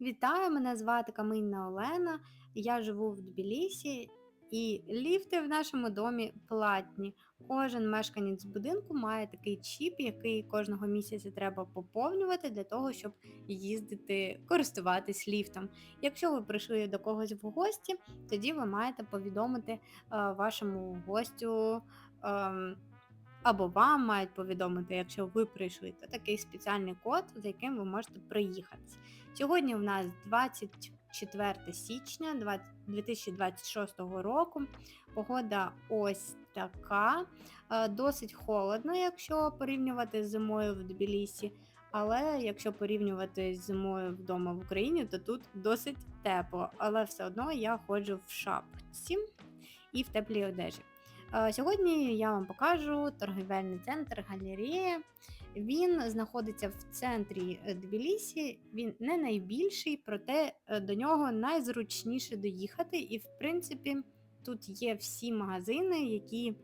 Вітаю, мене звати Каминна Олена. Я живу в Тбілісі, і ліфти в нашому домі платні. Кожен мешканець будинку має такий чіп, який кожного місяця треба поповнювати для того, щоб їздити, користуватись ліфтом. Якщо ви прийшли до когось в гості, тоді ви маєте повідомити е, вашому гостю. ем, або вам мають повідомити, якщо ви прийшли, то такий спеціальний код, за яким ви можете приїхати. Сьогодні у нас 24 січня 2026 року. Погода ось така. Е, Досить холодно, якщо порівнювати з зимою в Тбілісі. Але якщо порівнювати з зимою вдома в Україні, то тут досить тепло. Але все одно я ходжу в шапці і в теплій одежі. Е, Сьогодні я вам покажу торгівельний центр галерея. Він знаходиться в центрі е, Тбілісі. Він не найбільший, проте е, до нього найзручніше доїхати. І, в принципі, тут є всі магазини, які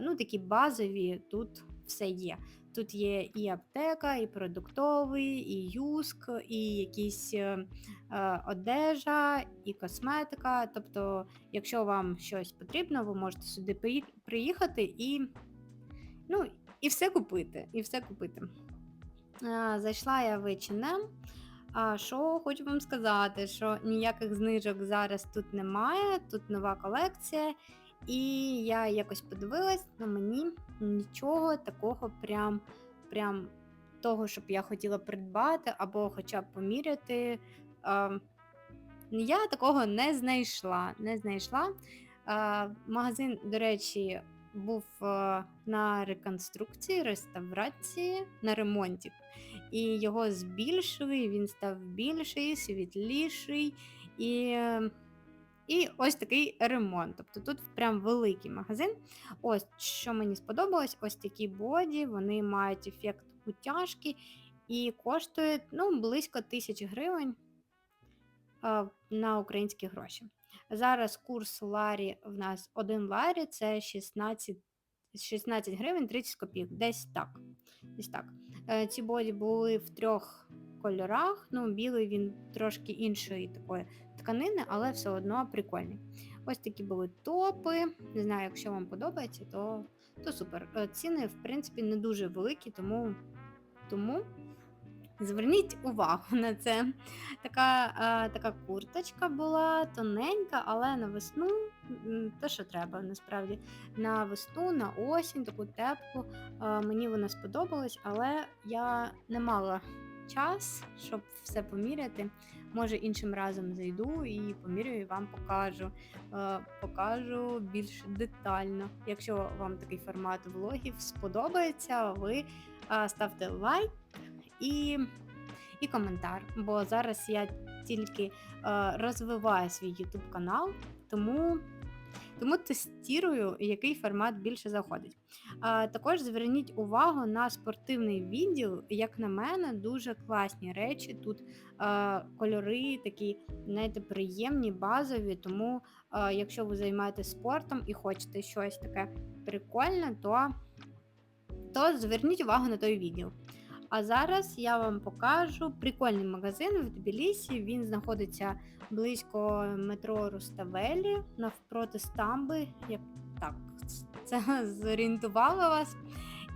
ну, такі базові, тут все є. Тут є і аптека, і продуктовий, і юск, і якісь е, е, одежа, і косметика. Тобто, якщо вам щось потрібно, ви можете сюди приїхати і, ну, і все купити. І все купити. Е, Зайшла я в H&M. А що хочу вам сказати, що ніяких знижок зараз тут немає, тут нова колекція, і я якось подивилась, на мені нічого такого прям, прям того, щоб я хотіла придбати або хоча б поміряти. е, я такого не знайшла. Не знайшла. Е, Магазин, до речі, був е, на реконструкції, реставрації, на ремонті. І його збільшили, він став більший, світліший. І, е, і ось такий ремонт. Тобто тут прям великий магазин. Ось що мені сподобалось, ось такі боді, вони мають ефект утяжки і коштують ну, близько тисяч гривень на українські гроші. Зараз курс Ларі в нас 1 Ларі це 16 16 гривень 30 копійок. Десь так. Десь так. Е, Ці боді були в трьох кольорах. Ну, білий він трошки іншої такої тканини, але все одно прикольний. Ось такі були топи. Не знаю, якщо вам подобається, то, то супер. Е, Ціни, в принципі, не дуже великі, тому. тому Зверніть увагу на це. Така е, така курточка була тоненька, але на весну те, що треба, насправді. На весну, на осінь, таку теплу. Е, мені вона сподобалась, але я не мала час, щоб все поміряти. Може, іншим разом зайду і поміряю і вам покажу. Е, покажу більш детально. Якщо вам такий формат влогів сподобається, ви е, ставте лайк і, і коментар. Бо зараз я тільки е, розвиваю свій YouTube канал, тому. Тому тестірую, який формат більше заходить. А, також зверніть увагу на спортивний відділ. Як на мене, дуже класні речі. Тут а, кольори такі, знаєте, приємні, базові. Тому, а, якщо ви займаєтесь спортом і хочете щось таке прикольне, то, то зверніть увагу на той відділ. А зараз я вам покажу прикольний магазин в Тбілісі. Він знаходиться близько метро Руставелі навпроти Стамби. Як так це зорієнтувало вас.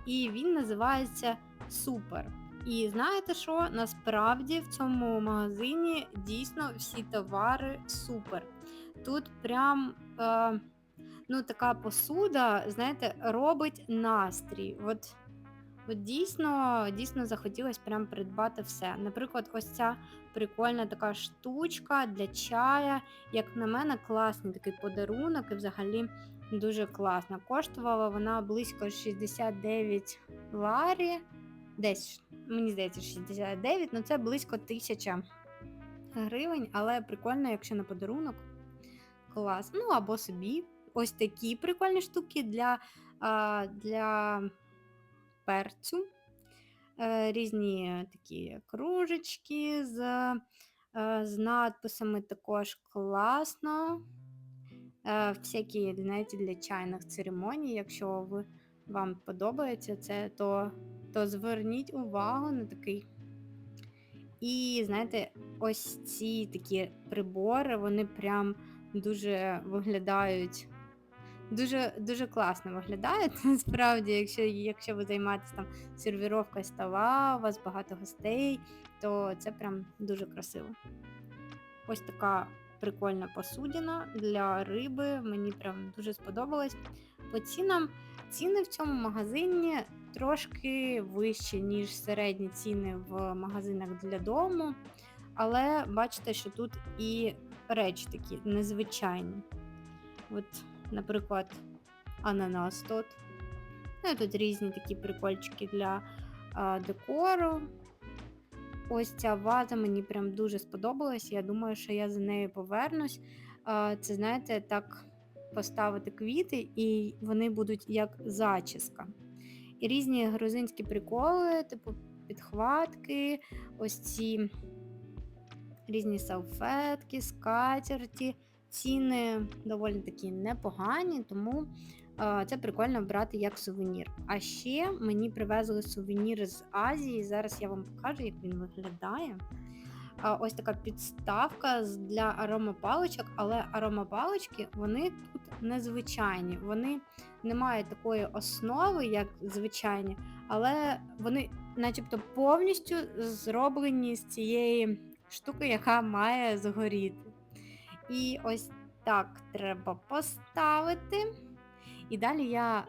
І він називається Супер. І знаєте що? Насправді в цьому магазині дійсно всі товари супер. Тут прям. Е, Ну, така посуда, знаєте, робить настрій. От От дійсно, дійсно захотілося прям придбати все. Наприклад, ось ця прикольна така штучка для чая. Як на мене, класний такий подарунок і взагалі дуже класна. Коштувала вона близько 69 ларі. Десь, мені здається, 69, ну це близько 1000 гривень, але прикольно, якщо на подарунок. Клас. Ну або собі. Ось такі прикольні штуки для, для перцю, е, різні такі кружечки з, е, з надписами також класно. Е, Всякі знаєте, для чайних церемоній, якщо ви, вам подобається це, то, то зверніть увагу на такий І знаєте, ось ці такі прибори, вони прям дуже виглядають. Дуже дуже класно виглядають насправді, якщо якщо ви займаєтесь там сервіровкою стола, у вас багато гостей, то це прям дуже красиво. Ось така прикольна посудина для риби. Мені прям дуже сподобалось. По цінам ціни в цьому магазині трошки вищі, ніж середні ціни в магазинах для дому. Але бачите, що тут і речі такі незвичайні. От, наприклад, ананас тут. Ну тут різні такі прикольчики для а, декору. Ось ця ваза мені прям дуже сподобалась. Я думаю, що я за нею повернусь. А, Це, знаєте, так поставити квіти, і вони будуть як зачіска. І різні грузинські приколи, типу підхватки, ось ці різні салфетки, скатерті. Ціни доволі такі непогані, тому е, це прикольно брати як сувенір. А ще мені привезли сувенір з Азії. Зараз я вам покажу, як він виглядає. А, ось така підставка для аромапаличок, але аромапалички вони тут незвичайні. Вони не мають такої основи, як звичайні, але вони, начебто, повністю зроблені з цієї штуки, яка має згоріти. І ось так треба поставити. І далі я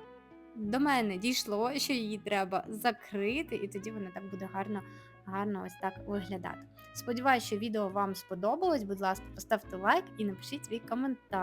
до мене дійшло, що її треба закрити, і тоді вона так буде гарно, гарно ось так виглядати. Сподіваюсь, що відео вам сподобалось. Будь ласка, поставте лайк і напишіть свій коментар.